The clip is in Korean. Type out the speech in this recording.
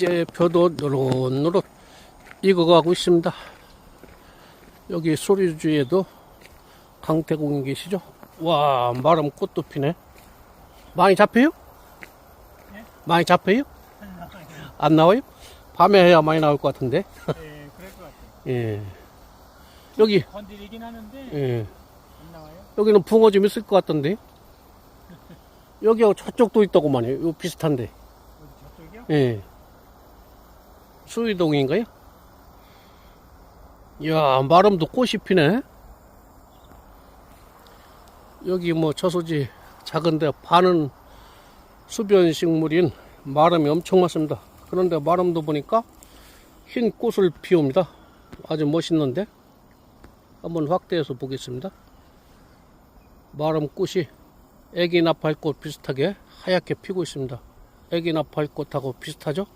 이제 벼도 노릇노릇 익어가고 있습니다. 여기 소리주에도 강태공이 계시죠? 와, 마름 꽃도 피네. 많이 잡혀요? 많이 잡혀요? 안 나와요? 밤에 해야 많이 나올 것 같은데. 예, 그럴 것 같아요. 예. 여기, 건드리긴 하는데 예. 안 나와요. 여기는 붕어 좀 있을 것 같던데. 여기하고 저쪽도 있다고만요. 요 비슷한데. 저쪽이요? 예. 수의동인가요? 이야, 마름도 꽃이 피네. 여기 뭐 저소지 작은데 반은 수변 식물인 마름이 엄청 많습니다. 그런데 마름도 보니까 흰 꽃을 피웁니다. 아주 멋있는데 한번 확대해서 보겠습니다. 마름 꽃이 애기 나팔꽃 비슷하게 하얗게 피고 있습니다. 애기 나팔꽃하고 비슷하죠?